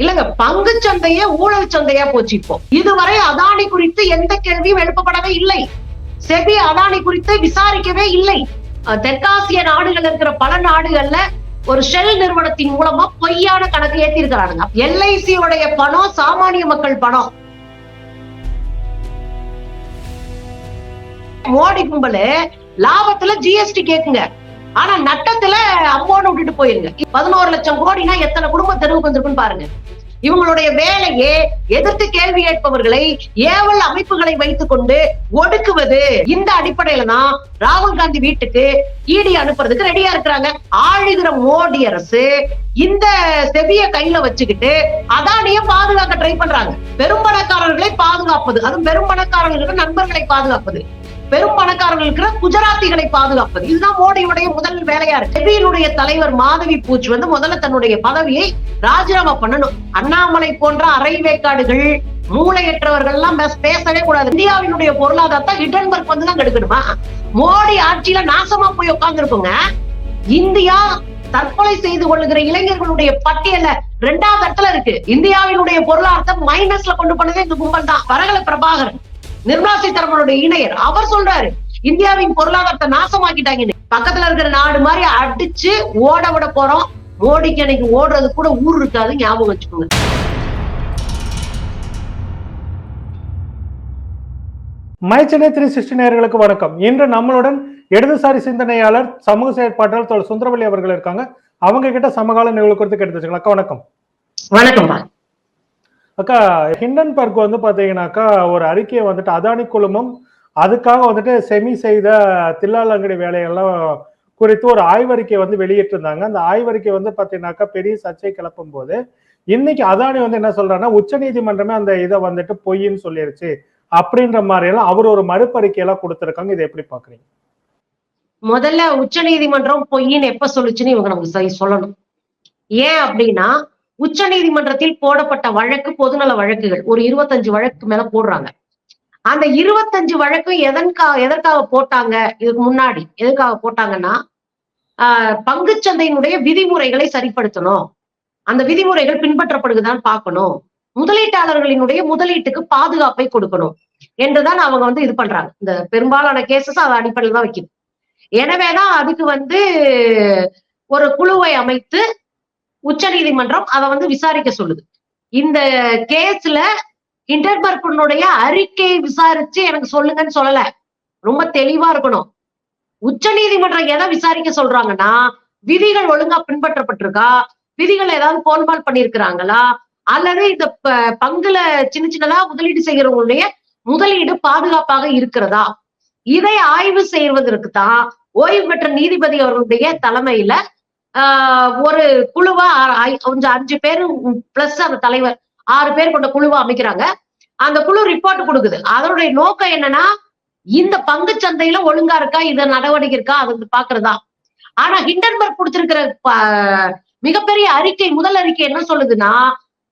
இல்லங்க பங்கு சந்தையே ஊழல் சந்தையா போச்சு இப்போ. இதுவரை அதானி குறித்து எந்த கேள்வியும் எழுப்பப்படவே இல்லை. செபி அதானி குறித்து விசாரிக்கவே இல்லை. தெற்காசிய நாடுகள் இருக்கிற பல நாடுகள்ல ஒரு ஷெல் நிறுவனத்தின் மூலமா பொய்யான கணக்கு ஏத்தி இருக்கிறானுங்க எல்ஐசி உடைய பணம் சாமானிய மக்கள் பணம். மோடி கும்பலு லாபத்துல ஜிஎஸ்டி கேக்குங்க. ஆனா நட்டத்துல அம்மோன்னு விட்டுட்டு போயிருங்க. பதினோரு லட்சம் கோடினா எத்தனை குடும்ப தெருவுக்கு வந்திருக்குன்னு பாருங்க. இவங்களுடைய வேலையே எதிர்த்து கேள்வி கேட்பவர்களை ஏவல் அமைப்புகளை வைத்துக் கொண்டு ஒடுக்குவது. இந்த அடிப்படையில தான் ராகுல் காந்தி வீட்டுக்கு ஈடி அனுப்புறதுக்கு ரெடியா இருக்கிறாங்க. ஆளுகிற மோடி அரசு இந்த செவிய கையில வச்சுக்கிட்டு அதானிய பாதுகாக்க ட்ரை பண்றாங்க. பெரும்பணக்காரர்களை பாதுகாப்பது. அதுவும் பெரும்பணக்காரர்களுக்கு நண்பர்களை பாதுகாப்பது. பெரும் பணக்காரர்களுக்கு குஜராத்திகளை பாதுகாப்பது. இதுதான் மோடியுடைய முதல் வேலையா இருக்கு செபியினுடைய தலைவர் மாதவி பூச் வந்து முதல்ல தன்னுடைய பதவியை ராஜினாமா பண்ணணும். அண்ணாமலை போன்ற அரை வேக்காடுகள் மூளையற்றவர்கள் எல்லாம் பேசவே கூடாது. இந்தியாவினுடைய பொருளாதாரத்தை ஹிட்டன்பர்க் வந்து தான் கெடுக்கணுமா? மோடி ஆட்சியில நாசமா போய் உட்கார்ந்து இந்தியா தற்கொலை செய்து கொள்ளுகிற இளைஞர்களுடைய பட்டியல ரெண்டாவது இடத்துல இருக்கு. இந்தியாவினுடைய பொருளாதாரத்தை மைனஸ்ல கொண்டு போனதே இந்த கும்பல் தான். வரகல பிரபாகரன். நிர்மலா சீதாராமனுடைய இணையர் அவர் சொல்றாரு இந்தியாவின் பொருளாதாரத்தை நாசமாக்கிட்டாங்கன்னு. பக்கத்துல இருக்கிற நாடு மாதிரி அடிச்சு ஓட விட போறோம். மோடிக்கு அன்னைக்கு ஓடுறது கூட ஊர் இருக்காது ஞாபகம் வச்சுக்கோங்க. மை சென்னை த்ரீ சிக்ஸ்டி நேயர்களுக்கு வணக்கம். இன்று நம்மளுடன் இடதுசாரி சிந்தனையாளர் சமூக செயற்பாட்டாளர் தோழர் சுந்தரவல்லி அவர்கள் இருக்காங்க. அவங்க கிட்ட சமகால நிகழ்வு குறித்து கேட்டு வச்சுக்கலாம். அக்கா வணக்கம். வணக்கம்ப்பா அக்கா ஹிண்டன்பர்க் வந்து பாத்தீங்கன்னாக்கா ஒரு அறிக்கையை வந்துட்டு அதானி குழுமம் அதுக்காக வந்துட்டு செமி செய்த தில்லால் அங்கடி வேலையெல்லாம் குறித்து ஒரு ஆய்வறிக்கை வந்து வெளியிட்டிருந்தாங்க. அந்த ஆய்வறிக்கை வந்து பாத்தீங்கன்னாக்கா பெரிய சர்ச்சை கிளப்பும் போது இன்னைக்கு அதானி வந்து என்ன சொல்றாருன்னா உச்சநீதிமன்றமே அந்த இதை வந்துட்டு பொய்ன்னு சொல்லிருச்சு அப்படின்ற மாதிரி எல்லாம் அவர் ஒரு மறுப்பறிக்கை எல்லாம் கொடுத்திருக்காங்க. இதை எப்படி பாக்குறீங்க? முதல்ல உச்ச நீதிமன்றம் பொய்ன்னு எப்ப சொல்லுச்சுன்னு இவங்க நமக்கு சொல்லணும். ஏன் அப்படின்னா உச்ச நீதிமன்றத்தில் போடப்பட்ட வழக்கு பொதுநல வழக்குகள். ஒரு இருபத்தஞ்சு வழக்கு மேல போடுறாங்க. அந்த இருபத்தஞ்சு வழக்கும் எதற்காக எதற்காக போட்டாங்க? இதுக்கு முன்னாடி எதுக்காக போட்டாங்கன்னா ஆஹ் பங்குச்சந்தையினுடைய விதிமுறைகளை சரிப்படுத்தணும். அந்த விதிமுறைகள் பின்பற்றப்படுகுதான்னு பார்க்கணும். முதலீட்டாளர்களினுடைய முதலீட்டுக்கு பாதுகாப்பை கொடுக்கணும் என்றுதான் அவங்க வந்து இது பண்றாங்க. இந்த பெரும்பாலான கேசஸ் அதை அடிப்படையில் தான் வைக்குது எனவேதான் அதுக்கு வந்து ஒரு குழுவை அமைத்து உச்சநீதிமன்றம் அதை வந்து விசாரிக்க சொல்லுது. இந்த கேஸ்ல இன்டர்பர்கனுடைய அறிக்கையை விசாரிச்சு எனக்கு சொல்லுங்கன்னு சொல்லல. ரொம்ப தெளிவா இருக்கணும். உச்சநீதிமன்றம் எதை விசாரிக்க சொல்றாங்கன்னா விதிகள் ஒழுங்கா பின்பற்றப்பட்டிருக்கா? விதிகள் ஏதாவது கோல்பால் பண்ணிருக்கிறாங்களா அல்லது இந்த ப- பங்குல சின்ன சின்னதா முதலீடு செய்கிறவங்களுடைய முதலீடு பாதுகாப்பாக இருக்கிறதா? இதை ஆய்வு செய்வதற்கு தான் ஓய்வு பெற்ற நீதிபதி அவர்களுடைய தலைமையில ஒரு குழுவா கொஞ்சம் அஞ்சு பேர் பிளஸ் அந்த தலைவர் ஆறு பேர் கொண்ட குழுவா அமைக்கிறாங்க. அந்த குழு ரிப்போர்ட் கொடுக்குது. அதனுடைய நோக்கம் என்னன்னா இந்த பங்கு சந்தையில ஒழுங்கா இருக்கா இது நடவடிக்கை இருக்கா அது வந்து பாக்குறதா. ஆனா ஹிண்டன்பர்க் கொடுத்திருக்கிற ப- மிகப்பெரிய அறிக்கை முதல் அறிக்கை என்ன சொல்லுதுன்னா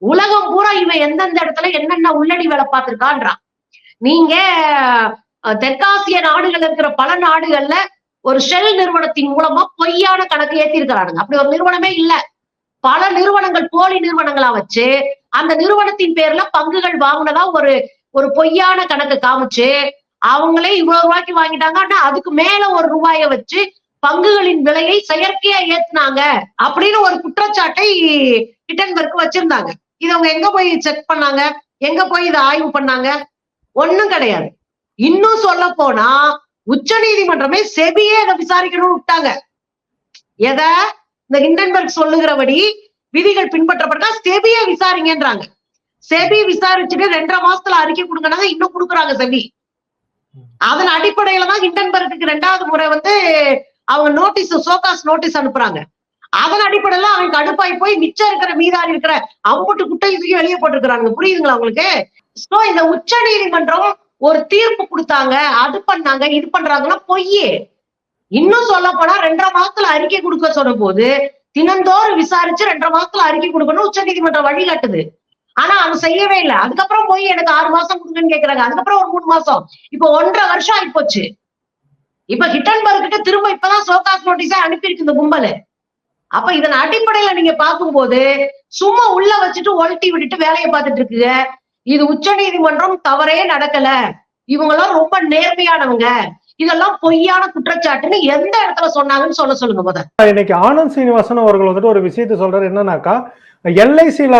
உலகம் பூரா இவன் எந்தெந்த இடத்துல என்னென்ன உள்ளடி வேலை பார்த்திருக்கான்றான் நீங்க தெற்காசிய நாடுகள் இருக்கிற பல நாடுகள்ல ஒரு ஷெல் நிறுவனத்தின் மூலமா பொய்யான கணக்கு ஏத்தி இருக்கிறானுங்க அப்படி ஒரு நிறுவனமே இல்ல. பல நிறுவனங்கள் போலி நிறுவனங்களா வச்சு அந்த நிறுவனத்தின் பேர்ல பங்குகள் வாங்கினதா ஒரு ஒரு பொய்யான கணக்கு காமிச்சு அவங்களே இவ்வளவு ரூபாய்க்கு வாங்கிட்டாங்க. ஆனா அதுக்கு மேல ஒரு ரூபாய வச்சு பங்குகளின் விலையை செயற்கையா ஏத்துனாங்க அப்படின்னு ஒரு குற்றச்சாட்டை ஹிட்டன்பர்க் வச்சிருந்தாங்க. இது அவங்க எங்க போய் செக் பண்ணாங்க? எங்க போய் இதை ஆய்வு பண்ணாங்க? ஒண்ணும் கிடையாது. இன்னும் சொல்ல போனா உச்ச நீதிமன்றமே செபியே அதை விசாரிக்கணும்னு விட்டாங்க. எத? இந்த ஹிண்டன்பர்க் சொல்லுகிறபடி விதிகள் பின்பற்றப்பட்டா செபியை விசாரிங்கன்றாங்க. செபி விசாரிச்சுட்டு ரெண்டரை மாசத்துல அறிக்கை கொடுக்கறாங்க இன்னும் கொடுக்குறாங்க செபி. அதன் அடிப்படையில தான் ஹிண்டன்பர்க்கு ரெண்டாவது முறை வந்து அவங்க நோட்டீஸ் சோகாஸ் நோட்டீஸ் அனுப்புறாங்க. அதன் அடிப்படையில அவன் கடுப்பாய் போய் மிச்சம் இருக்கிற மீதாரி இருக்கிற அம்புட்டு குட்டை தூக்கி வெளியே போட்டிருக்கிறாங்க புரியுதுங்களா உங்களுக்கு? சோ இந்த உச்ச நீதிமன்றம் ஒரு தீர்ப்பு கொடுத்தாங்க அது பண்ணாங்க இது பண்றாங்கன்னா பொய் இன்னும் சொல்ல போனா ரெண்டரை மாசத்துல அறிக்கை கொடுக்க சொன்ன போது தினந்தோறும் விசாரிச்சு ரெண்டரை மாசத்துல அறிக்கை கொடுக்கணும் உச்ச நீதிமன்றம் வழிகாட்டுது. ஆனா அவன் செய்யவே இல்லை. அதுக்கப்புறம் போய் எனக்கு ஆறு மாசம் கொடுங்கன்னு கேக்குறாங்க. அதுக்கப்புறம் ஒரு மூணு மாசம். இப்ப ஒன்றரை வருஷம் ஆயிப்போச்சு. இப்ப ஹிட்டன்பர்க் கிட்ட திரும்ப இப்பதான் சோகாஸ் நோட்டீஸா அனுப்பியிருக்கு இந்த கும்பல். அப்ப இதன் அடிப்படையில நீங்க பார்க்கும்போது சும்மா உள்ள வச்சுட்டு ஒழட்டி விட்டுட்டு வேலையை பார்த்துட்டு இருக்குங்க. இது உச்ச நீதிமன்றம் தவறே நடக்கல. இவங்கெல்லாம் ரொம்ப நேர்மையானவங்க. இதெல்லாம் பொய்யான குற்றச்சாட்டுன்னு எந்த இடத்துல சொன்னாங்கன்னு சொல்ல சொல்லுங்க முதல். இன்னைக்கு ஆனந்த் சீனிவாசன் அவர்கள் வந்துட்டு ஒரு விஷயத்த சொல்றாரு. என்னன்னாக்கா எல்ஐசியில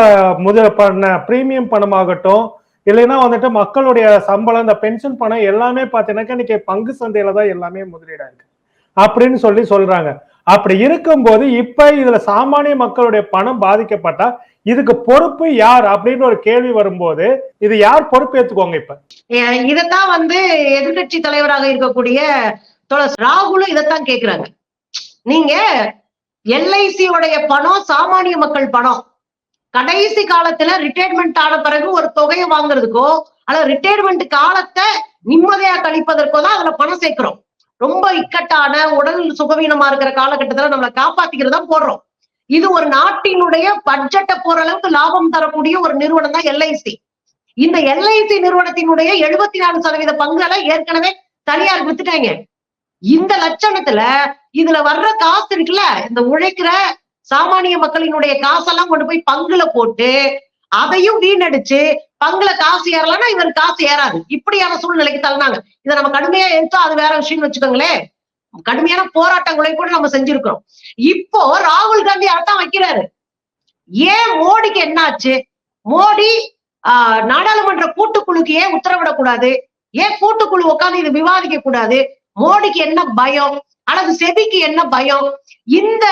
முதல பண்ண பிரீமியம் பணமாகட்டும் இல்லைன்னா வந்துட்டு மக்களுடைய சம்பளம் இந்த பென்ஷன் பணம் எல்லாமே பாத்தீங்கன்னாக்கா இன்னைக்கு பங்கு சந்தையில தான் எல்லாமே முதலீடா இருக்கு. அப்படின்னு சொல்லி சொல்றாங்க. அப்படி இருக்கும்போது இப்ப இதுல சாமானிய மக்களுடைய பணம் பாதிக்கப்பட்டா இதுக்கு பொறுப்பு யார் அப்படின்னு ஒரு கேள்வி வரும்போது இது யார் பொறுப்பு ஏத்துக்கோங்க இப்ப? இதத்தான் வந்து எதிர்க்கட்சி தலைவராக இருக்கக்கூடிய ராகுலும் இதைத்தான் கேக்குறாங்க. நீங்க எல்ஐசி உடைய பணம் சாமானிய மக்கள் பணம். கடைசி காலத்துல ரிட்டையர்மெண்ட் ஆன பிறகு ஒரு தொகையை வாங்குறதுக்கோ அல்ல ரிட்டையர்மெண்ட் காலத்தை நிம்மதியா கழிப்பதற்கோ தான் அதுல பணம் சேர்க்கிறோம். ரொம்ப இக்கட்டான உடல் சுகவீனமா இருக்கிற காலகட்டத்துல நம்மளை காப்பாத்திக்கிறதா போடுறோம். இது ஒரு நாட்டினுடைய பட்ஜெட்டை போற அளவுக்கு லாபம் தரக்கூடிய ஒரு நிறுவனம் தான் எல்ஐசி இந்த எல்ஐசி நிறுவனத்தினுடைய எழுபத்தி நாலு சதவீத பங்குகளை ஏற்கனவே தனியார் வித்துட்டாங்க. இந்த லட்சணத்துல இதுல வர்ற காசு இருக்குல்ல இந்த உழைக்கிற சாமானிய மக்களினுடைய காசெல்லாம் கொண்டு போய் பங்குல போட்டு அதையும் வீணடிச்சு பங்குல காசு ஏறலன்னா இவர் காசு ஏறாது. இப்படியான சூழ்நிலைக்கு தள்ளினாங்க. இதை நம்ம கடுமையா எடுத்தோம் அது வேற விஷயம்னு வச்சுக்கோங்களேன். கடுமையான போராட்டங்களை கூட நம்ம செஞ்சிருக்கிறோம். இப்போ ராகுல் காந்தி அதான் வைக்கிறாரு. ஏன் மோடிக்கு என்னாச்சு? மோடி ஆஹ் நாடாளுமன்ற கூட்டுக்குழுக்கு ஏன் உத்தரவிடக்கூடாது? ஏன் கூட்டுக்குழு உட்கார்ந்து இது விவாதிக்க கூடாது? மோடிக்கு என்ன பயம்? அல்லது செபிக்கு என்ன பயம்? இந்த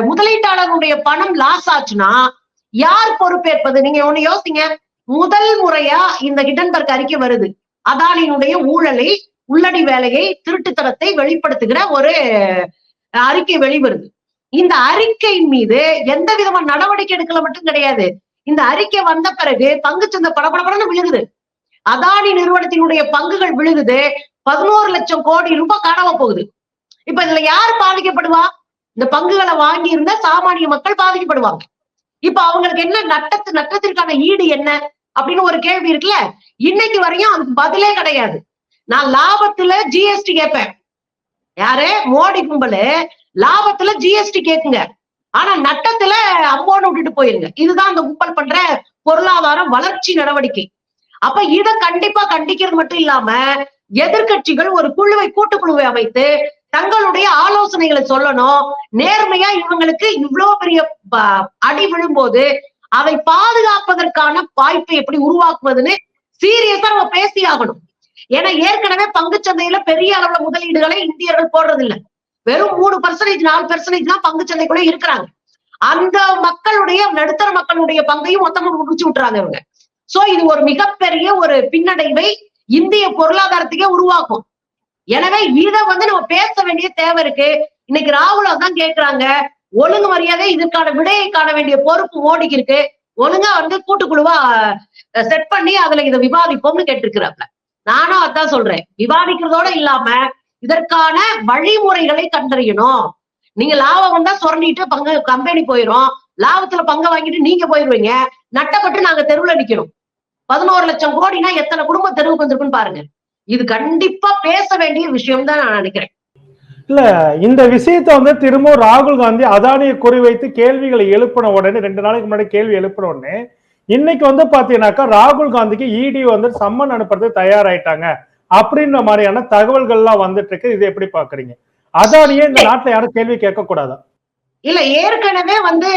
முதலீட்டாளர்களுடைய பணம் லாஸ் ஆச்சுன்னா யார் பொறுப்பேற்பது? நீங்க ஒண்ணு யோசிங்க. முதல் முறையா இந்த ஹிடன்பர்க் அறிக்கை வருது. அதானியினுடைய ஊழலை உள்ளடி வேலையை திருட்டுத்தனத்தை வெளிப்படுத்துகிற ஒரு அறிக்கை வெளிவருது. இந்த அறிக்கையின் மீது எந்த விதமான நடவடிக்கை எடுக்கல மட்டும் கிடையாது. இந்த அறிக்கை வந்த பிறகு பங்குச்சந்தை படபடபடன்னு விழுகுது. அதானி நிறுவனத்தினுடைய பங்குகள் விழுகுது. பதினோரு லட்சம் கோடி ரூபாய் காணாம போகுது. இப்ப இதுல யார் பாதிக்கப்படுவா? இந்த பங்குகளை வாங்கி இருந்த சாமானிய மக்கள் பாதிக்கப்படுவாங்க. இப்ப அவங்களுக்கு என்ன நட்டத்து நட்டத்திற்கான ஈடு என்ன? அப்படின்னு ஒரு கேள்வி இருக்குல்ல? இன்னைக்கு வரையும் அதுக்கு பதிலே கிடையாது. நான் லாபத்துல ஜிஎஸ்டி கேட்பேன். யாரு? மோடி கும்பலு. லாபத்துல ஜிஎஸ்டி கேக்குங்க. ஆனா நட்டத்துல அம்போன்னு விட்டுட்டு போயிருங்க. இதுதான் அந்த கும்பல் பண்ற பொருளாதார வளர்ச்சி நடவடிக்கை. அப்ப இத கண்டிப்பா கண்டிக்கிறது மட்டும் இல்லாம எதிர்க்கட்சிகள் ஒரு குழுவை கூட்டுக்குழுவை அமைத்து தங்களுடைய ஆலோசனைகளை சொல்லணும். நேர்மையா இவங்களுக்கு இவ்வளவு பெரிய ப- அடி விழும்போது அதை பாதுகாப்பதற்கான வாய்ப்பை எப்படி உருவாக்குவதுன்னு சீரியஸா நம்ம பேசி ஆகணும். ஏன்னா ஏற்கனவே பங்குச்சந்தையில பெரிய அளவுல முதலீடுகளை இந்தியர்கள் போடுறது இல்ல வெறும் மூணு பர்சன்டேஜ் நாலு பர்சன்டேஜ் தான் பங்குச்சந்தைக்குள்ள இருக்கிறாங்க. அந்த மக்களுடைய நடுத்தர மக்களுடைய பங்கையும் மொத்தமா முடிச்சு விட்டுறாங்க இவங்க. சோ இது ஒரு மிகப்பெரிய ஒரு பின்னடைவை இந்திய பொருளாதாரத்துக்கே உருவாக்கும். எனவே இதை வந்து நம்ம பேச வேண்டிய தேவை இருக்கு. இன்னைக்கு ராகுலா தான் கேக்குறாங்க ஒழுங்கு மரியாதை இதற்கான விடையை காண வேண்டிய பொறுப்பு மோடிக்கு இருக்கு. ஒழுங்கா வந்து கூட்டுக்குழுவா செட் பண்ணி அதுல இதை விவாதிப்போம்னு கேட்டிருக்கிறாப்ல. நானும் அதான் சொல்றேன். விவாதிக்கிறதோட இல்லாம இதற்கான வழிமுறைகளை கண்டறியணும். நீங்க லாபம் வந்தா சுரண்டிட்டு பங்கு கம்பெனி போயிரும். லாபத்துல பங்கை வாங்கிட்டு நீங்க போயிருவீங்க. நட்டப்பட்டு நாங்க தெருவுல நிக்கணும் பதினோரு லட்சம் கோடினா எத்தனை குடும்பம் தெருவுக்கு வந்திருக்குன்னு பாருங்க. இது கண்டிப்பா பேச வேண்டிய விஷயம் தான் நான் நினைக்கிறேன். இல்ல இந்த விஷயத்தை வந்து திரும்பவும் ராகுல் காந்தி அதானியை குறிவைத்து கேள்விகளை எழுப்பின உடனே ரெண்டு நாளைக்கு முன்னாடி கேள்வி எழுப்பின உடனே இன்னைக்கு வந்து பாத்தீங்கன்னாக்கா ராகுல் காந்திக்கு இடி வந்து சம்மன் அனுப்புறது தயாராயிட்டாங்க அப்படின்ற மாதிரியான தகவல்கள்லாம் வந்துட்டு இருக்கு. இது எப்படி பாக்குறீங்க? அதானியே இந்த நாட்டுல யாரும் கேள்வி கேட்க கூடாதா இல்ல ஏற்கனவே வந்து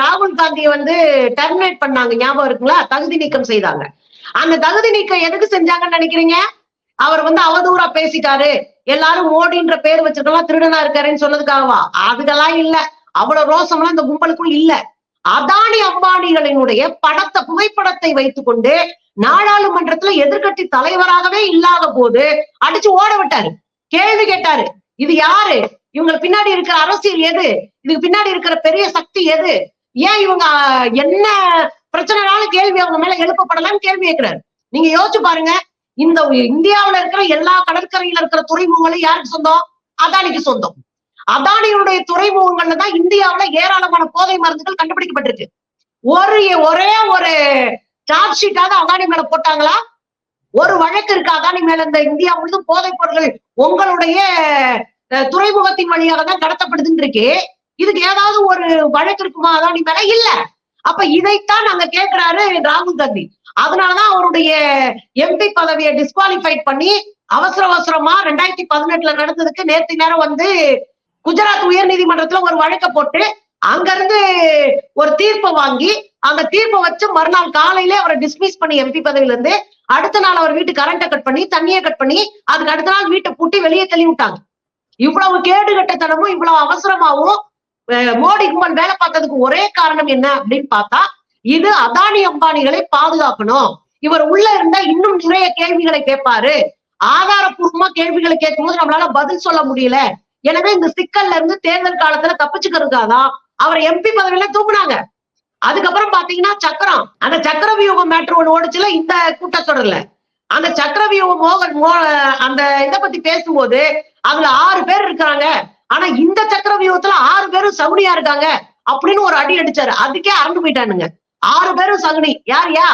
ராகுல் காந்தியை வந்து டெர்மினேட் பண்ணாங்க. ஞாபகம் இருக்குங்களா? தகுதி நீக்கம் செய்தாங்க. அந்த தகுதி நீக்கம் எதுக்கு செஞ்சாங்கன்னு நினைக்கிறீங்க? அவர் வந்து அவதூறா பேசிட்டாரு. எல்லாரும் மோடின்ற பேர் வச்சிருக்கலாம் திருடனா இருக்காருன்னு சொன்னதுக்காகவா? அதுக்கெல்லாம் இல்ல. அவ்வளவு ரோசம்லாம் இந்த கும்பலுக்கும் இல்ல. அதானி அம்பானிகளினுடைய படத்தை புகைப்படத்தை வைத்துக்கொண்டு நாடாளுமன்றத்துல எதிர்கட்சி தலைவராகவே இல்லாத போது அடிச்சு ஓட விட்டாரு. கேள்வி கேட்டாரு. இது யாரு? இவங்க பின்னாடி இருக்கிற அரசியல் எது? இதுக்கு பின்னாடி இருக்கிற பெரிய சக்தி எது? ஏன் இவங்க என்ன பிரச்சனைனாலும் கேள்வி அவங்க மேல எழுப்பப்படலாம்னு கேள்வி கேட்கிறாரு. நீங்க யோசிச்சு பாருங்க. இந்த இந்தியாவுல இருக்கிற எல்லா கடற்கரையில இருக்கிற துறைமுகங்களும் யாருக்கு சொந்தம்? அதானிக்கு சொந்தம். அதானியுடைய துறைமுகங்கள்ல தான் இந்தியாவுல ஏராளமான போதை மருந்துகள் கண்டுபிடிக்கப்பட்டிருக்கு. ஒரு ஒரே ஒரு சார்ஜ் ஷீட்டாவது அதானி மேல போட்டாங்களா? ஒரு வழக்கு இருக்கு அதானி மேல இந்த இந்தியா முழுதும் போதைப் பொருட்கள் உங்களுடைய துறைமுகத்தின் வழியாக தான் கடத்தப்படுதுன்னு இருக்கு இதுக்கு ஏதாவது ஒரு வழக்கு இருக்குமா அதானி மேல? இல்ல. அப்ப இதைத்தான் நாங்க கேட்கிறாரு ராகுல் காந்தி. அதனாலதான் அவருடைய எம்பி பதவியை டிஸ்குவாலிஃபைட் பண்ணி அவசர அவசரமா ரெண்டாயிரத்தி பதினெட்டுல நடந்ததுக்கு நேற்று நேரம் வந்து குஜராத் உயர் நீதிமன்றத்துல ஒரு வழக்க போட்டு அங்கிருந்து ஒரு தீர்ப்பை வாங்கி அந்த தீர்ப்பை வச்சு மறுநாள் காலையிலே அவரை டிஸ்மிஸ் பண்ணி எம்பி பதவியில இருந்து அடுத்த நாள் அவர் வீட்டு கரண்ட்டை கட் பண்ணி தண்ணியை கட் பண்ணி அதுக்கு அடுத்த நாள் வீட்டை பூட்டி வெளியே தள்ளி விட்டாங்க இவ்வளவு கேடு கட்டத்தனமும் இவ்வளவு அவசரமாவும் மோடி கும்பன் வேலை பார்த்ததுக்கு ஒரே காரணம் என்ன அப்படின்னு பார்த்தா இது அதானி அம்பானிகளை பாதுகாக்கணும். இவர் உள்ள இருந்தா இன்னும் நிறைய கேள்விகளை கேட்பாரு. ஆதாரப்பூர்வமா கேள்விகளை கேட்கும்போது நம்மளால பதில் சொல்ல முடியல. எனவே இந்த சிக்கல்ல இருந்து தேர்தல் காலத்துல தப்பிச்சுக்கிறதுக்காதான் அவர் எம்பி பதவியில தூக்குனாங்க. அதுக்கப்புறம் பாத்தீங்கன்னா சக்கரம். அந்த சக்கர வியூகம் மேட்ரு ஒண்ணு ஓடிச்சுல இந்த கூட்டத்தொடர்ல. அந்த சக்கர வியூகம் மோகன் மோ அந்த இதை பத்தி பேசும்போது அதுல ஆறு பேர் இருக்காங்க. ஆனா இந்த சக்கர வியூகத்துல ஆறு பேரும் சவுனியா இருக்காங்க அப்படின்னு ஒரு அடி அடிச்சாரு. அதுக்கே அறந்து போயிட்டானுங்க. ஆறு பேரும் சகுனி. யார் யா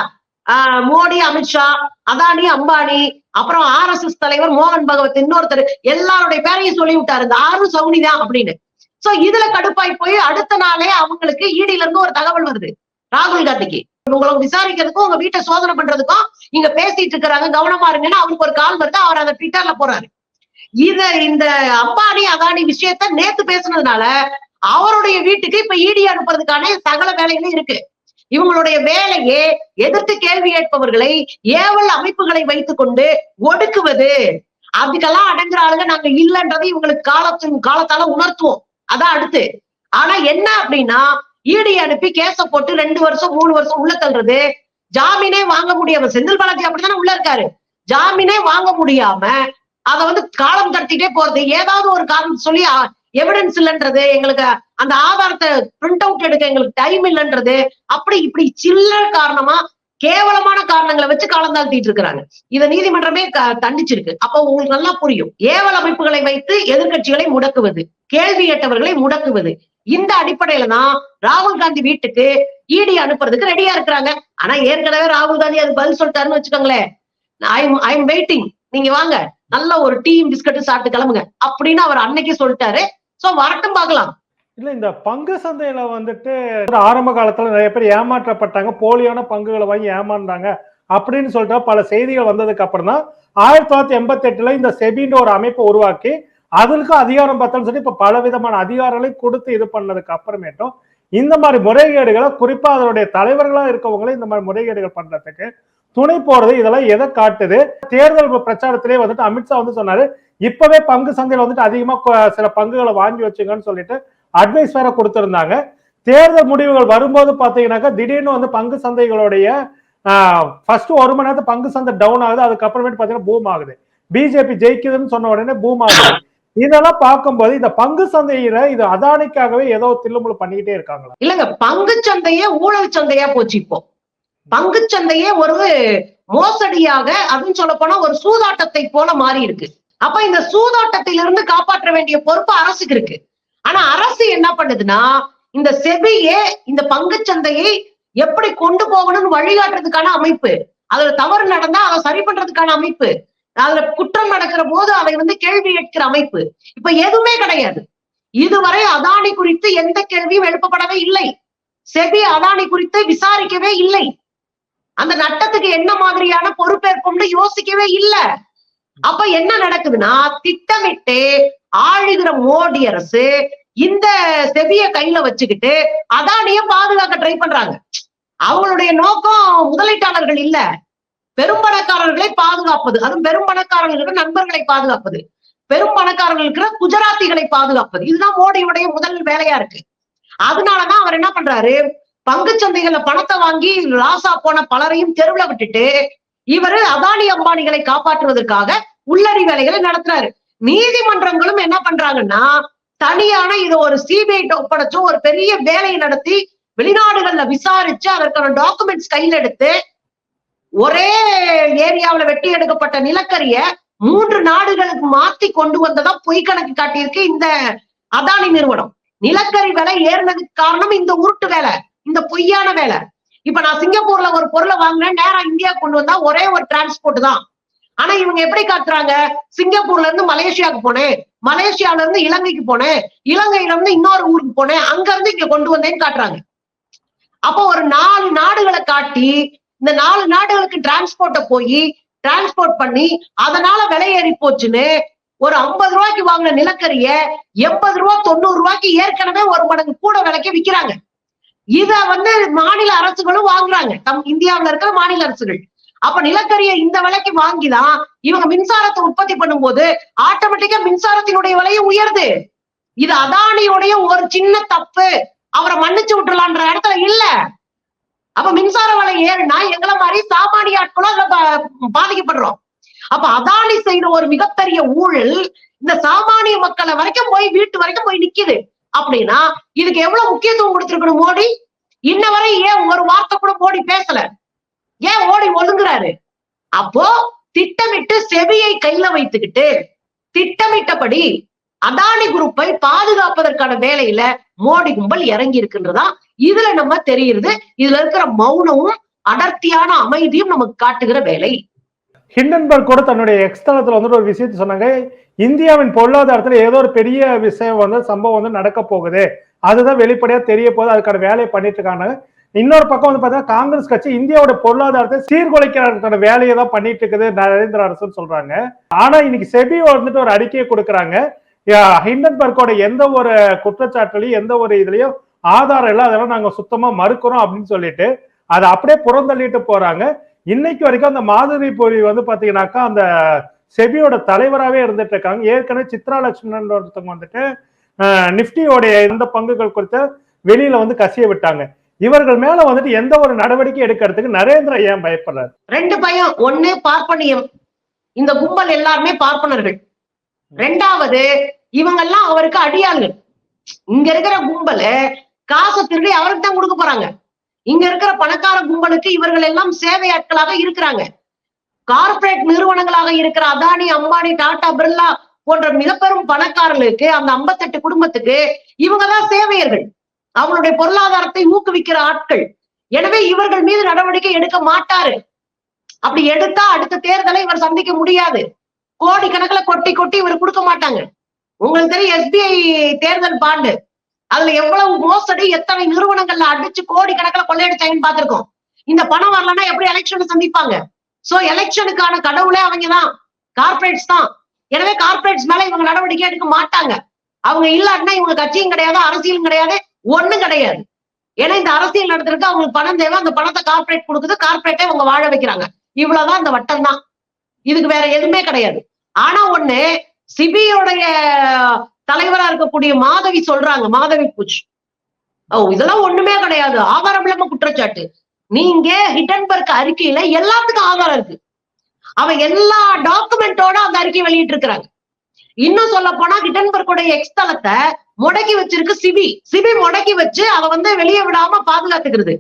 ஆஹ் மோடி அமித்ஷா அதானி அம்பானி அப்புறம் ஆர் எஸ் எஸ் தலைவர் மோகன் பகவத் இன்னொருத்தர். எல்லாருடைய பேரையும் சொல்லி விட்டாரு இந்த ஆறும் சவுனி தான் அப்படின்னு. சோ இதுல கடுப்பாய் போய் அடுத்த நாளே அவங்களுக்கு ஈடில இருந்து ஒரு தகவல் வருது. ராகுல் காந்திக்கு. உங்களை விசாரிக்கிறதுக்கும் உங்க வீட்டை சோதனை பண்றதுக்கும் இங்க பேசிட்டு இருக்கிறாங்க. கவனமா இருங்கன்னு அவருக்கு ஒரு கால் வருது. அவர் அந்த ட்விட்டர்ல போறாரு இத இந்த அம்பானி அதானி விஷயத்த நேத்து பேசுனதுனால அவருடைய வீட்டுக்கு இப்ப ஈடி அனுப்புறதுக்கான சகல வேலைகளும் இருக்கு. இவங்களுடைய வேலையே எதிர்த்து கேள்வி கேட்பவர்களை ஏவல் அமைப்புகளை வைத்துக் கொண்டு ஒடுக்குவது. அதுக்கெல்லாம் அடங்குற ஆளுங்க நாங்க இல்லன்றதை இவங்களுக்கு காலத்தின் காலத்தால உணர்த்துவோம். அதான் அடுத்து. ஆனா என்ன அப்படின்னா ஈடி அனுப்பி கேச போட்டு ரெண்டு வருஷம் மூணு வருஷம் உள்ள தள்ளுறது. ஜாமீனே வாங்க முடியாம செந்தில் பாலாஜி அப்படித்தானே உள்ள இருக்காரு. ஜாமீனே வாங்க முடியாம அத வந்து காலம் கடத்திட்டே போறது. ஏதாவது ஒரு காரணம் சொல்லி எவிடன்ஸ் இல்லைன்றது எங்களுக்கு அந்த ஆதாரத்தை பிரிண்ட் அவுட் எடுக்க எங்களுக்கு டைம் இல்லைன்றது அப்படி இப்படி சில்லற காரணமா கேவலமான காரணங்களை வச்சு காலம் தாழ்த்திட்டு இருக்கிறாங்க. இதை நீதிமன்றமே க- தண்டிச்சிருக்கு. அப்போ உங்களுக்கு நல்லா புரியும். ஏவல் அமைப்புகளை வைத்து எதிர்க்கட்சிகளை முடக்குவது கேள்வி கேட்டவர்களை முடக்குவது இந்த அடிப்படையில தான் ராகுல் காந்தி வீட்டுக்கு ஈடி அனுப்புறதுக்கு ரெடியா இருக்கிறாங்க. ஆனா ஏற்கனவே ராகுல் காந்தி அது பதில் சொல்லிட்டாருன்னு வச்சுக்கோங்களேன். ஐம் ஐம் வெயிட்டிங் நீங்க வாங்க. நல்ல ஒரு டீம் பிஸ்கட் சாப்பிட்டு கிளம்புங்க. அப்படின்னு அவர் அன்னைக்கு சொல்லிட்டாரு. சோ வரட்டும் பார்க்கலாம். இல்ல இந்த பங்கு சந்தையில வந்துட்டு ஆரம்ப காலத்துல நிறைய பேர் ஏமாற்றப்பட்டாங்க. போலியான பங்குகளை வாங்கி ஏமாந்தாங்க அப்படின்னு சொல்லிட்டு பல செய்திகள் வந்ததுக்கு அப்புறம் தான் ஆயிரத்தி தொள்ளாயிரத்தி எண்பத்தி எட்டுல இந்த செபின்ற ஒரு அமைப்பை உருவாக்கி அதற்கும் அதிகாரம் பார்த்தோம்னு சொல்லி இப்ப பல விதமான அதிகாரங்களை கொடுத்து இது பண்ணதுக்கு அப்புறமேட்டும் இந்த மாதிரி முறைகேடுகளை குறிப்பா அதனுடைய தலைவர்களா இருக்கவங்களே இந்த மாதிரி முறைகேடுகள் பண்றதுக்கு துணை போறது இதெல்லாம் எதை காட்டுது? தேர்தல் பிரச்சாரத்திலே வந்துட்டு அமித்ஷா வந்து சொன்னாரு இப்பவே பங்கு சந்தையில வந்துட்டு அதிகமா சில பங்குகளை வாங்கி வச்சுங்கன்னு சொல்லிட்டு அட்வைஸ் வேற கொடுத்திருந்தாங்க. தேர்தல் முடிவுகள் வரும்போது பாத்தீங்கன்னாக்கா திடீர்னு வந்து பங்கு சந்தைகளுடைய ஃபர்ஸ்ட் ஒரு மணி நேரத்துல பங்கு சந்தை டவுன் ஆகுது. அதுக்கப்புறமேட்டு பாத்தீங்கன்னா பூம் ஆகுது. பிஜேபி ஜெயிக்குதுன்னு சொன்ன உடனே பூம் ஆகுது. இதெல்லாம் பார்க்கும்போது இந்த பங்கு சந்தையில இது அதானிக்காகவே ஏதோ தில்லுமுள்ளு பண்ணிக்கிட்டே இருக்காங்களா? இல்லங்க பங்கு சந்தையே ஊழல் சந்தையா போச்சு இப்போ. பங்கு சந்தையே ஒரு மோசடியாக அப்படின்னு சொல்ல போனா ஒரு சூதாட்டத்தை போல மாறி இருக்கு. அப்ப இந்த சூதாட்டத்திலிருந்து காப்பாற்ற வேண்டிய பொறுப்பு அரசுக்கு இருக்கு. ஆனா அரசு என்ன பண்ணுதுன்னா இந்த செபியே இந்த பங்கு சந்தையை எப்படி கொண்டு போகணும்னு வழிகாட்டுறதுக்கான அமைப்பு. அதுல தவறு நடந்தா அதை சரி பண்றதுக்கான அமைப்பு. அதுல குற்றம் நடக்கிற போது அதை வந்து கேள்வி கேட்கிற அமைப்பு. இப்ப எதுவுமே கிடையாது. இதுவரை அதானி குறித்து எந்த கேள்வியும் எழுப்பப்படவே இல்லை. செபி அதானி குறித்து விசாரிக்கவே இல்லை. அந்த நட்டத்துக்கு என்ன மாதிரியான பொறுப்பேற்போம்னு யோசிக்கவே இல்ல. அப்ப என்ன நடக்குதுன்னா திட்டமிட்டு ஆளுகிற மோடி அரசு இந்த செவிய கையில வச்சுக்கிட்டு அதானிய பாதுகாக்க ட்ரை பண்றாங்க. அவங்களுடைய நோக்கம் முதலீட்டாளர்கள் இல்ல. பெரும் பணக்காரர்களை பாதுகாப்பது. அதுவும் பெரும்பணக்காரர்களுக்கு நண்பர்களை பாதுகாப்பது. பெரும் பணக்காரர்களுக்கு குஜராத்திகளை பாதுகாப்பது. இதுதான் மோடியுடைய முதல் வேலையா இருக்கு. அதனாலதான் அவர் என்ன பண்றாரு? பங்கு சந்தைகள்ல பணத்தை வாங்கி லாசா போன பலரையும் தெருவுல விட்டுட்டு இவரு அதானி அம்பானிகளை காப்பாற்றுவதற்காக உள்ளடி வேலைகளை நடத்துறாரு. நீதிமன்றங்களும் என்ன பண்றாங்கன்னா தனியான இதை ஒரு சிபிஐ ஒப்படைச்சும் ஒரு பெரிய வேலையை நடத்தி வெளிநாடுகள்ல விசாரிச்சு அதற்கான டாக்குமெண்ட்ஸ் கையில் எடுத்து ஒரே ஏரியாவில வெட்டி எடுக்கப்பட்ட நிலக்கரிய மூன்று நாடுகளுக்கு மாத்தி கொண்டு வந்ததா பொய் கணக்கு காட்டியிருக்கு இந்த அதானி நிறுவனம். நிலக்கரி விலை ஏறினதுக்கு காரணம் இந்த உருட்டு வேலை இந்த பொய்யான வேலை. இப்ப நான் சிங்கப்பூர்ல ஒரு பொருளை வாங்கினேன் நேரம் இந்தியா கொண்டு வந்தா ஒரே ஒரு டிரான்ஸ்போர்ட் தான். ஆனா இவங்க எப்படி காட்டுறாங்க? சிங்கப்பூர்ல இருந்து மலேசியாவுக்கு போனேன். மலேசியால இருந்து இலங்கைக்கு போனேன். இலங்கையில இருந்து இன்னொரு ஊருக்கு போனேன். அங்க இருந்து இங்க கொண்டு வந்தேன்னு காட்டுறாங்க. அப்போ ஒரு நாலு நாடுகளை காட்டி இந்த நாலு நாடுகளுக்கு டிரான்ஸ்போர்ட்ட போய் டிரான்ஸ்போர்ட் பண்ணி அதனால விலை ஏறி போச்சுன்னு ஒரு ஐம்பது ரூபாய்க்கு வாங்கின நிலக்கரிய எண்பது ரூபா தொண்ணூறு ரூபாய்க்கு ஏற்கனவே ஒரு மடங்கு கூட விலைக்கு விக்கிறாங்க. இத வந்து மாநில அரசுகளும் வாங்குறாங்க. தம் இந்தியாவுல இருக்கிற மாநில அரசுகள். அப்ப நிலக்கரியை இந்த விலைக்கு வாங்கிதான் இவங்க மின்சாரத்தை உற்பத்தி பண்ணும் போது ஆட்டோமேட்டிக்கா மின்சாரத்தினுடைய விலையும் உயருது. இது அதானியுடைய ஒரு சின்ன தப்பு. அவரை மன்னிச்சு விட்டுலான்ற இடத்துல இல்ல. அப்ப மின்சார விலை ஏறுனா எங்களை மாதிரி சாமானிய ஆட்களும் அதுல பா- பாதிக்கப்படுறோம். அப்ப அதானி செய்த ஒரு மிகப்பெரிய ஊழல் இந்த சாமானிய மக்களை வரைக்கும் போய் வீட்டு வரைக்கும் போய் நிக்குது. அப்படின்னா இதுக்கு எவ்வளவு முக்கியத்துவம் கொடுத்திருக்கணும் மோடி? இன்ன வரை ஏன் ஒரு வார்த்தை கூட மோடி பேசல? ஏன் ஓடி ஒழுங்குறாரு அப்போ திட்டமிட்டு செவியை கையில வைத்துக்கிட்டு திட்டமிட்டபடி அதானி குரூப்பை பாதுகாப்பதற்கான வேலையில மோடி கும்பல் இறங்கி இருக்கின்றதா? இதுல நம்ம தெரியுது இதுல இருக்கிற மௌனமும் அடர்த்தியான அமைதியும் நமக்கு காட்டுகிற வேலை. ஹிண்டன்பர்க் கூட தன்னுடைய எக்ஸ்தலத்துல வந்துட்டு ஒரு விஷயத்த சொன்னாங்க. இந்தியாவின் பொருளாதாரத்துல ஏதோ ஒரு பெரிய விஷயம் வந்து சம்பவம் வந்து நடக்க போகுது. அதுதான் வெளிப்படையா தெரிய போகுது. அதுக்கான வேலையை பண்ணிட்டு இருக்காங்க. இன்னொரு பக்கம் வந்து பாத்தீங்கன்னா காங்கிரஸ் கட்சி இந்தியாவோட பொருளாதாரத்தை சீர்குலைக்கிறதுக்கான வேலையை தான் பண்ணிட்டு இருக்குது நரேந்திர அரசுன்னு சொல்றாங்க. ஆனா இன்னைக்கு செபி வந்துட்டு ஒரு அறிக்கையை கொடுக்குறாங்க. யா- ஹிண்டன்பர்க்கோட எந்த ஒரு குற்றச்சாட்டுலையும் எந்த ஒரு இதுலயும் ஆதாரம் இல்லை அதெல்லாம் நாங்க சுத்தமா மறுக்கிறோம் அப்படின்னு சொல்லிட்டு அதை அப்படியே புறந்தள்ளிட்டு போறாங்க. இன்னைக்கு வரைக்கும் அந்த மாதிரி பொறி வந்து பாத்தீங்கன்னாக்கா அந்த செபியோட தலைவராகவே இருந்துட்டு இருக்காங்க. ஏற்கனவே சித்ரா லட்சுமணன் ஒருத்தவங்க வந்துட்டு அஹ், நிஃப்டியோடைய எந்த பங்குகள் குறித்த வெளியில வந்து கசிய விட்டாங்க. இவர்கள் மேல வந்துட்டு எந்த ஒரு நடவடிக்கை எடுக்கிறதுக்கு நரேந்திர ஏன் பயப்படுறாரு? ரெண்டு பயம். ஒண்ணு பார்ப்பனியம். இந்த கும்பல் எல்லாருமே பார்ப்பனர்கள். ரெண்டாவது இவங்க எல்லாம் அவருக்கு அடியாள்கள். இங்க இருக்கிற கும்பல காசை திருடி அவருக்கு தான் கொடுக்க போறாங்க. இங்க இருக்கிற பணக்கார கும்பலுக்கு இவர்கள் எல்லாம் சேவை ஆட்களாக இருக்கிறாங்க. கார்ப்பரேட் நிறுவனங்களாக இருக்கிற அதானி அம்பானி டாடா பிர்லா போன்ற மிகப்பெரும் பணக்காரர்களுக்கு அந்த 58 குடும்பத்துக்கு இவங்கதான் சேவையர்கள். அவங்களுடைய பொருளாதாரத்தை ஊக்குவிக்கிற ஆட்கள். எனவே இவர்கள் மீது நடவடிக்கை எடுக்க மாட்டாரு. அப்படி எடுத்தா அடுத்த தேர்தலை இவர் சந்திக்க முடியாது. கோடி கணக்குல கொட்டி கொட்டி இவர் கொடுக்க மாட்டாங்க. உங்களுக்கு தெரியும் எஸ்பிஐ தேர்தல் பாண்டு. அதுல எவ்வளவு மோசடி எத்தனை நிறுவனங்கள்ல அடிச்சு கோடி கணக்குல கொள்ளையடிச்சாங்கன்னு பார்த்திருக்கோம். இந்த பணம் வரலன்னா எப்படி எலெக்ஷன் சந்திப்பாங்க? சோ எலெக்ஷனுக்கான கடவுளே அவங்க தான். கார்பரேட்ஸ் தான். எனவே கார்பரேட்ஸ் மேல இவங்க நடவடிக்கை எடுக்க மாட்டாங்க. அவங்க இல்லாட்டினா இவங்க கட்சியும் கிடையாது அரசியலும் கிடையாது. ஒண்ணும் கிடையாது. ஏன்னா இந்த அரசியல் நடத்திருக்கு அவங்களுக்கு பணம் தேவை. அந்த பணத்தை கார்ப்பரேட் கொடுக்குது. கார்ப்பரேட்டே அவங்க வாழ வைக்கிறாங்க. இவ்வளவுதான் இந்த வட்டம் தான் இதுக்கு வேற எதுவுமே கிடையாது. ஆனா ஒண்ணு சிபியோடைய தலைவரா இருக்கக்கூடிய மாதவி சொல்றாங்க. மாதவி பூச் ஓ இதெல்லாம் ஒண்ணுமே கிடையாது. ஆதாரம் இல்லாம குற்றச்சாட்டு. நீங்க ஹிட்டன்பர்க் அறிக்கையில எல்லாத்துக்கும் ஆதாரம் இருக்கு. அவன் எல்லா டாக்குமெண்டோட அந்த அறிக்கை வெளியிட்டு இருக்கிறாங்க இன்னும் சொல்ல போனா ஹிட்டன்பர்க்குடைய எக்ஸ்தலத்தை முடக்கி வச்சிருக்கு சிபி. சிபி முடக்கி வச்சு அவ வந்து வெளியே விடாம பாதுகாத்துக்கிறது.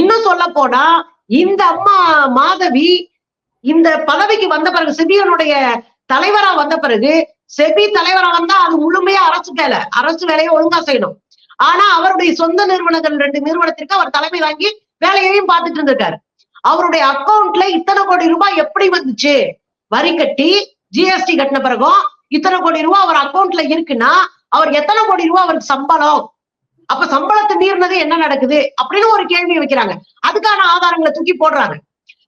இன்னும் சொல்ல போனா இந்த அம்மா மாதவி இந்த பதவிக்கு வந்த பிறகு சிபியனுடைய தலைவரா வந்த பிறகு செபி தலைவரா வந்தா அது முழுமையா அரசு வேலை அரசு வேலையை ஒழுங்கா செய்யணும். ஆனா அவருடைய சொந்த நிறுவனங்கள் ரெண்டு நிறுவனத்திற்கு அவர் தலைமை வாங்கி வேலையையும் பார்த்துட்டு இருந்திருக்காரு. அவருடைய அக்கவுண்ட்ல இத்தனை கோடி ரூபாய் எப்படி வந்துச்சு? வரி கட்டி ஜிஎஸ்டி கட்டின பிறகும் இத்தனை கோடி ரூபாய் அவர் அக்கவுண்ட்ல இருக்குன்னா அவர் எத்தனை கோடி ரூபாய் அவருக்கு சம்பளம்? அப்ப சம்பளத்தை மீறினது என்ன நடக்குது? அப்படின்னு ஒரு கேள்வி வைக்கிறாங்க. அதுக்கான ஆதாரங்களை தூக்கி போடுறாங்க.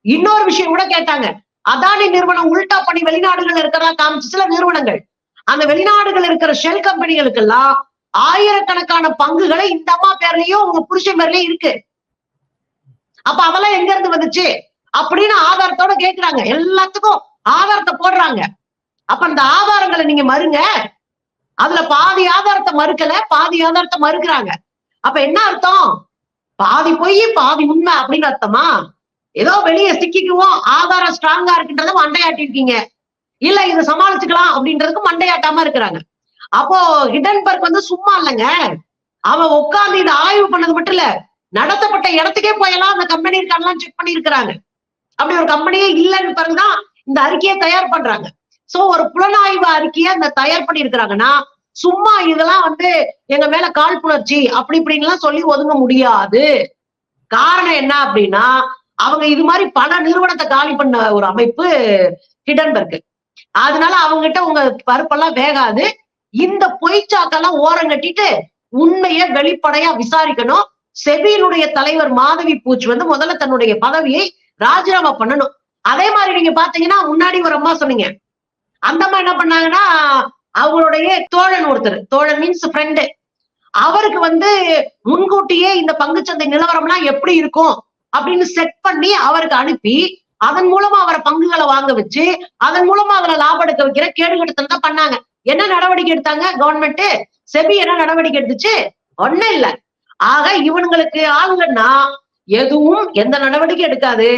இன்னொரு விஷயம் கூட கேட்டாங்க. அதானி நிறுவனம் உல்டா பண்ணி வெளிநாடுகள் இருக்கிறதா காமிச்சு சில நிறுவனங்கள். அந்த வெளிநாடுகள் இருக்கிற ஷெல் கம்பெனிகளுக்கெல்லாம் ஆயிரக்கணக்கான பங்குகளை இந்த அம்மா பேர்லயும் உங்க புருஷன் பேர்லயும் இருக்கு. அப்ப அதெல்லாம் எங்க இருந்து வந்துச்சு? அப்படின்னு ஆதாரத்தோட கேக்குறாங்க. எல்லாத்துக்கும் ஆதாரத்தை போடுறாங்க. அப்ப அந்த ஆதாரங்களை நீங்க மறுங்க. அதுல பாதி ஆதாரத்தை மறுக்கல பாதி ஆதாரத்தை மறுக்கிறாங்க. அப்ப என்ன அர்த்தம்? பாதி பொய் பாதி உண்மை அப்படின்னு அர்த்தமா? ஏதோ வெளியே சிக்கிக்குவோம் ஆதாரம் ஸ்ட்ராங்கா இருக்குன்றத மண்டையாட்டி இருக்கீங்க இல்ல இதை சமாளிச்சுக்கலாம் அப்படின்றதுக்கு மண்டையாட்டாம இருக்கிறாங்க. அப்போ ஹிடன்பர்க் வந்து சும்மா இல்லைங்க. அவன் உட்கார்ந்து இதை ஆய்வு பண்ணது மட்டும் இல்ல நடத்தப்பட்ட இடத்துக்கே போயெல்லாம் அந்த கம்பெனி இருக்கான்லாம் செக் பண்ணி இருக்கிறாங்க அப்படி ஒரு கம்பெனியே இல்லைன்னு பிறகுதான் இந்த அறிக்கையை தயார் பண்றாங்க. சோ ஒரு புலனாய்வு அறிக்கையை அந்த தயார் பண்ணி இருக்கிறாங்கன்னா சும்மா இதெல்லாம் வந்து எங்க மேல காழ்ப்புணர்ச்சி அப்படி இப்படின்லாம் சொல்லி ஒதுங்க முடியாது. காரணம் என்ன அப்படின்னா அவங்க இது மாதிரி பல நிறுவனத்தை காலி பண்ண ஒரு அமைப்பு ஹிடன்பர்க். அதனால அவங்ககிட்ட உங்க பருப்பெல்லாம் வேகாது. இந்த பொய்ச்சாக்கெல்லாம் ஓரம் கட்டிட்டு உண்மையை வெளிப்படையா விசாரிக்கணும். செபியினுடைய தலைவர் மாதவி பூச் வந்து முதல்ல தன்னுடைய பதவியை ராஜினாமா பண்ணணும். அதே மாதிரி நீங்க பாத்தீங்கன்னா முன்னாடி ஒரு அம்மா சொன்னீங்க. அந்த அம்மா என்ன பண்ணாங்கன்னா அவங்களுடைய தோழன் ஒருத்தர் தோழன் மீன்ஸ் ஃப்ரெண்டு அவருக்கு வந்து முன்கூட்டியே இந்த பங்குச்சந்தை நிலவரம்லாம் எப்படி இருக்கும் அப்படின்னு செட் பண்ணி அவருக்கு அனுப்பி அதன் மூலமா அவரை பங்குகளை வாங்க வச்சு அதன் மூலமா அவரை லாபம் எடுக்க வைக்கிற கேடுகட்டத்தனம் தான் பண்ணாங்க. என்ன நடவடிக்கை எடுத்தாங்க கவர்மெண்ட் செபி என்ன நடவடிக்கை எடுத்துச்சு? ஒண்ணும் இல்ல. ஆக இவனுங்களுக்கு ஆளுங்கன்னா எதுவும் எந்த நடவடிக்கை எடுக்காது.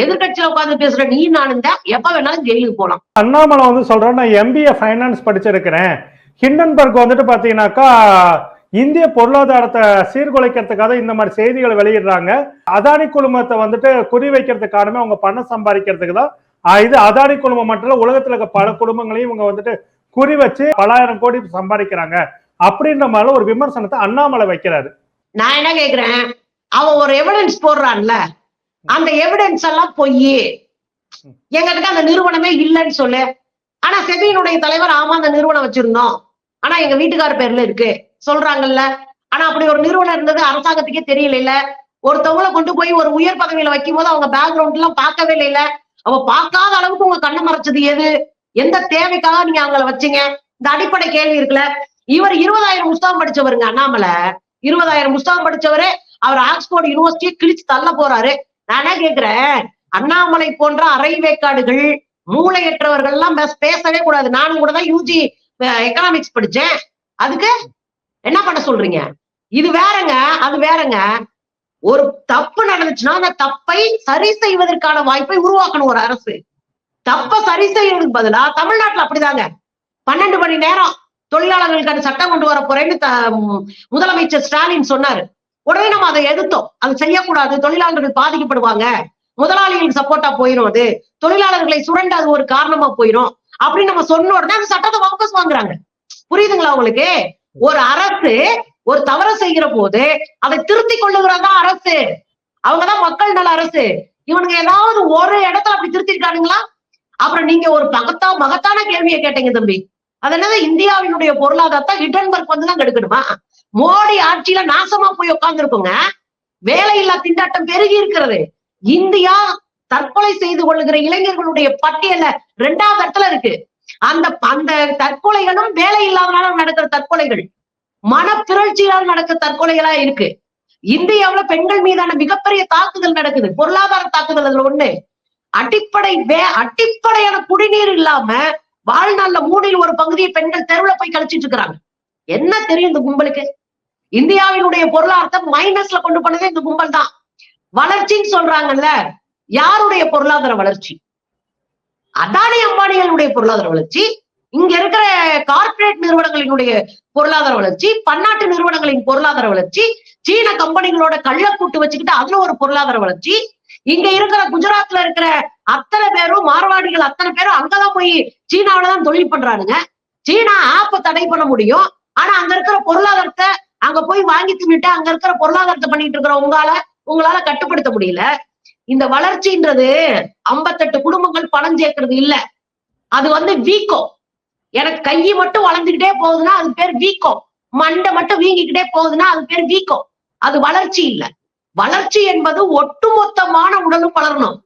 எதிர்கட்சியில உட்கார்ந்து பேசுற நீ நானும் தான் எப்ப வேணாலும் ஜெயிலுக்கு போலாம். அண்ணாமலை வந்து சொல்றேன் நான் எம்பிஏ ஃபைனான்ஸ் படிச்சிருக்கிறேன். ஹிண்டன்பர்க் வந்துட்டு பாத்தீங்கன்னாக்கா இந்திய பொருளாதாரத்தை சீர்குலைக்கிறதுக்காக இந்த மாதிரி செய்திகளை வெளியிடுறாங்க. அதானி குழுமத்தை வந்துட்டு குறி வைக்கிறதுக்கு காரணமே அவங்க பணம் சம்பாதிக்கிறதுக்கு தான். இது அதானி குழுமம் மட்டும் இல்ல உலகத்துல இருக்க பல குடும்பங்களையும் இவங்க வந்துட்டு குறி வச்சு பலாயிரம் கோடி சம்பாதிக்கிறாங்க. அப்படின்ற மாதிரி ஒரு விமர்சனத்தை அண்ணாமலை வைக்கிறாரு. நான் என்ன கேக்குறேன்? அவன் ஒரு எவிடன்ஸ் போடுறான்ல. அந்த எவிடன்ஸ் எல்லாம் பொய் எங்ககிட்ட அந்த நிறுவனமே இல்லைன்னு சொல்லு. ஆனா செபியினுடைய தலைவர் ஆமா அந்த நிறுவனம் வச்சிருந்தோம். ஆனா எங்க வீட்டுக்கார பேர்ல இருக்கு. சொல்றாங்கல்ல. ஆனா அப்படி ஒரு நிறுவனம் இருந்தது அரசாங்கத்துக்கே தெரியல இல்ல ஒருத்தவங்கள கொண்டு போய் ஒரு உயர் பதவியில வைக்கும் போது அவங்க பேக்ரவுண்ட் எல்லாம் பார்க்கவே இல்ல அவ பார்க்காத அளவுக்கு உங்க கண்ணை மறைச்சது எது? எந்த தேவைக்காக நீங்க அவங்கள வச்சீங்க? இந்த அடிப்படை கேள்வி இருக்குல்ல. இவர் இருபதாயிரம் புஸ்தகம் படிச்சவருங்க அண்ணாமலை. இருபதாயிரம் புஸ்தகம் படிச்சவரு அவர் ஆக்ஸ்போர்ட் யூனிவர்சிட்டியை கிழிச்சு தள்ள போறாரு. நான் கேக்குறேன்? அண்ணாமலை போன்ற அரை வேக்காடுகள் மூளையற்றவர்கள் எல்லாம் பேசவே கூடாது. நானும் கூட தான் யூஜி எக்கனாமிக்ஸ் படிச்சேன். அதுக்கு என்ன பண்ண சொல்றீங்க? இது வேறங்க அது வேறங்க. ஒரு தப்பு நடந்துச்சுன்னா அந்த தப்பை சரி செய்வதற்கான வாய்ப்பை உருவாக்கணும் ஒரு அரசு. தப்ப சரி செய்யறதுக்கு பதிலா தமிழ்நாட்டுல அப்படிதாங்க. பன்னெண்டு மணி நேரம் தொழிலாளர்களுக்கான சட்டம் கொண்டு வர போறேன்னு முதலமைச்சர் ஸ்டாலின் சொன்னாரு. உடனே நம்ம அதை எதிர்த்தோம். அது செய்யக்கூடாது. தொழிலாளர்கள் பாதிக்கப்படுவாங்க. முதலாளிகளுக்கு சப்போர்ட்டா போயிடும் அது. தொழிலாளர்களை சுரண்ட அது ஒரு காரணமா போயிடும் அப்படின்னு நம்ம சொன்ன உடனே அந்த சட்டத்தை வாபஸ் வாங்குறாங்க. புரியுதுங்களா உங்களுக்கு? ஒரு அரசு ஒரு தவற செய்கிற போது அதை திருத்தி கொள்ளுகிறதா அரசு. அவங்கதான் மக்கள் நல அரசு. இவனுங்க ஏதாவது ஒரு இடத்துல அப்படி திருத்திருக்கானுங்களா? அப்புறம் நீங்க ஒரு மகத்தா மகத்தான கேள்வியை கேட்டீங்க தம்பி. அது என்னது? இந்தியாவினுடைய பொருளாதாரத்தை ஹிட்டன்பர்க் வந்து தான் கெடுக்கணுமா? மோடி ஆட்சியில நாசமா போய் உட்கார்ந்துருக்குங்க வேலையில்லா திண்டாட்டம் பெருகி இருக்கிறது. இந்தியா தற்கொலை செய்து கொள்ளுகிற இளைஞர்களுடைய பட்டியல ரெண்டாவது இடத்துல இருக்கு. அந்த அந்த தற்கொலைகளும் வேலை இல்லாதனால நடக்கிற தற்கொலைகள் மனப்பிறழ்ச்சியால் நடக்கிற தற்கொலைகளா இருக்கு. இந்தியாவுல பெண்கள் மீதான மிகப்பெரிய தாக்குதல் நடக்குது. பொருளாதார தாக்குதல் அதுல ஒண்ணு. அடிப்படை வே அடிப்படையான குடிநீர் இல்லாம வாழ்நாள்ல மூணில் ஒரு பகுதியை பெண்கள் தெருவுல போய் கழிச்சிட்டு இருக்கிறாங்க. என்ன தெரியும் இந்த கும்பலுக்கு? இந்தியாவினுடைய பொருளாதாரத்தை மைனஸ்ல கொண்டு போனதே இந்த கும்பல் தான். வளர்ச்சின்னு சொல்றாங்கல்ல யாருடைய பொருளாதார வளர்ச்சி? அதானி அம்பானிகளுடைய பொருளாதார வளர்ச்சி. இங்க இருக்கிற கார்ப்பரேட் நிறுவனங்களினுடைய பொருளாதார வளர்ச்சி பன்னாட்டு நிறுவனங்களின் பொருளாதார வளர்ச்சி சீன கம்பெனிகளோட கள்ளக்கூட்டு வச்சுக்கிட்டு அதுல ஒரு பொருளாதார வளர்ச்சி. இங்க இருக்கிற குஜராத்ல இருக்கிற அத்தனை பேரும் மார்வாடிகள் அத்தனை பேரும் அங்கதான் போய் சீனாவில தான் தொழில் பண்றானுங்க. சீனா ஆப்ப தடை பண்ண முடியும். ஆனா அங்க இருக்கிற பொருளாதாரத்தை அங்க போய் வாங்கி தின்னுட்டு அங்க இருக்கிற பொருளாதாரத்தை பண்ணிட்டு இருக்கிற உங்களால உங்களால கட்டுப்படுத்த முடியல. இந்த வளர்ச்சின்றது ஐம்பத்தெட்டு குடும்பங்கள் பணம் சேர்க்கறது இல்ல. அது வந்து வீக்கம். எனக்கு கை மட்டும் வளர்ந்துகிட்டே போகுதுன்னா அது பேர் வீக்கம். மண்டை மட்டும் வீங்கிக்கிட்டே போகுதுன்னா அது பேர் வீக்கம். அது வளர்ச்சி இல்ல. வளர்ச்சி என்பது ஒட்டுமொத்தமான உடலும் வளரணும்.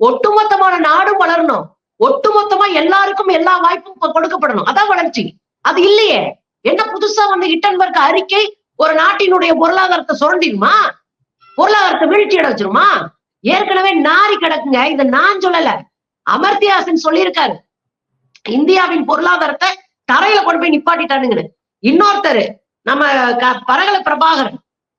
ஒட்டுமொத்தமான நாடும் வளரணும். ஒட்டுமொத்தமா எல்லாருக்கும் எல்லா வாய்ப்பும் கொடுக்கப்படணும். அதான் வளர்ச்சி. அது இல்லையே. என்ன புதுசா வந்து ஹிட்டன்பர்க் அறிக்கை ஒரு நாட்டினுடைய பொருளாதாரத்தை சுரண்டிடுமா? பொருளாதாரத்தை வீழ்ச்சி வச்சிருமா ஏற்கனவே நாரி கிடக்குங்க. இத நான் சொல்லல. அமர்த்தியாசன் சொல்லியிருக்காரு. இந்தியாவின் பொருளாதாரத்தை தரையில கொண்டு போய் நிப்பாட்டிட்டானுங்கன்னு. இன்னொருத்தர் நம்ம க- பரகல பிரபாகரன்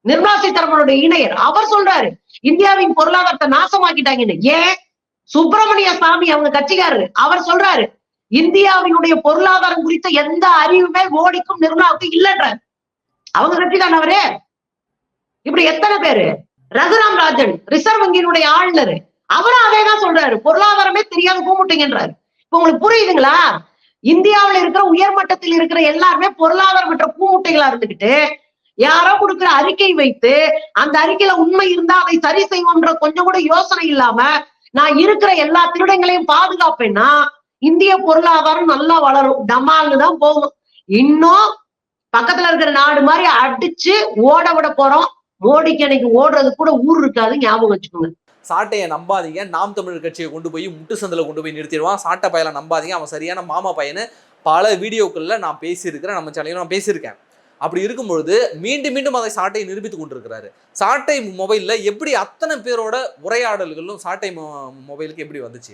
நிர்மலா சீதாராமனுடைய இணையர் அவர் சொல்றாரு இந்தியாவின் பொருளாதாரத்தை நாசமாக்கிட்டாங்கன்னு. ஏன்? சுப்பிரமணிய சாமி அவங்க கட்சிக்காரரு அவர் சொல்றாரு இந்தியாவினுடைய பொருளாதாரம் குறித்த எந்த அறிவுமே மோடிக்கும் நிர்மலாவுக்கும் இல்லைன்றார் அவங்க கட்சி தானே அவரு. இப்படி எத்தனை பேரு? ரகுராம் ராஜன் ரிசர்வ் வங்கியினுடைய ஆளுநர். அவரும் அதே தான் சொல்றாரு. பொருளாதாரமே தெரியாத கூமுட்டீங்கன்றாரு இப்ப உங்களுக்கு புரியுதுங்களா? இந்தியாவுல இருக்கிற உயர்மட்டத்தில் இருக்கிற எல்லாருமே பொருளாதாரமற்ற கூமுட்டைகளா இருந்துகிட்டு யாரோ கொடுக்கிற அறிக்கை வைத்து அந்த அறிக்கையில உண்மை இருந்தா அதை சரி செய்வோம்ன்ற கொஞ்சம் கூட யோசனை இல்லாம நான் இருக்கிற எல்லா திருடங்களையும் பாதுகாப்பேன்னா இந்திய பொருளாதாரம் நல்லா வளரும். டமால்னு தான் போகும். இன்னும் பக்கத்துல இருக்கிற நாடு மாதிரி அடிச்சு ஓட விட போறோம். மோடிக்கு அன்னைக்கு ஓடுறது கூட ஊர் இருக்காது ஞாபகம் வச்சுக்கோங்க. சாட்டையை நம்பாதீங்க. நாம் தமிழர் கட்சியை கொண்டு போய் முட்டு சந்தில் கொண்டு போய் நிறுத்திடுவான். சாட்டை பயலை நம்பாதீங்க. அவன் சரியான மாமா பையனு. பல வீடியோக்களில் நான் பேசியிருக்கிறேன். நம்ம சேனலில் நான் பேசியிருக்கேன். அப்படி இருக்கும்பொழுது மீண்டும் மீண்டும் அதை சாட்டையை நிரூபித்து கொண்டிருக்கிறாரு. சாட்டை மொபைலில் எப்படி அத்தனை பேரோட உரையாடல்களும் சாட்டை மொபைலுக்கு எப்படி வந்துச்சு?